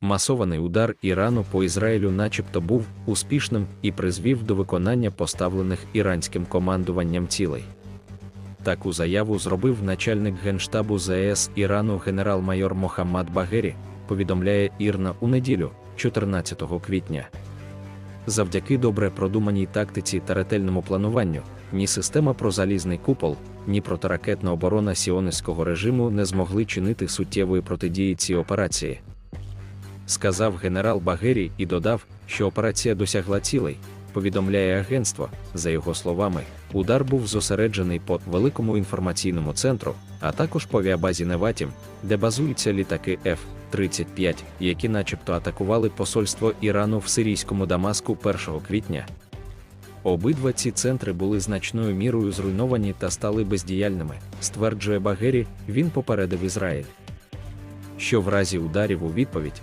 Масований удар Ірану по Ізраїлю начебто був успішним і призвів до виконання поставлених іранським командуванням цілей. Таку заяву зробив начальник генштабу ЗС Ірану генерал-майор Мохаммад Багері, повідомляє Ірна у неділю, 14 квітня. Завдяки добре продуманій тактиці та ретельному плануванню, ні система про залізний купол, ні протиракетна оборона сіонистського режиму не змогли чинити суттєвої протидії цій операції. Сказав генерал Багері і додав, що операція досягла цілей. Повідомляє агентство. За його словами, удар був зосереджений по великому інформаційному центру, а також по авіабазі Неватім, де базуються літаки F-35, які начебто атакували посольство Ірану в сирійському Дамаску 1 квітня. Обидва ці центри були значною мірою зруйновані та стали бездіяльними, стверджує Багері, він попередив Ізраїль. Що в разі ударів у відповідь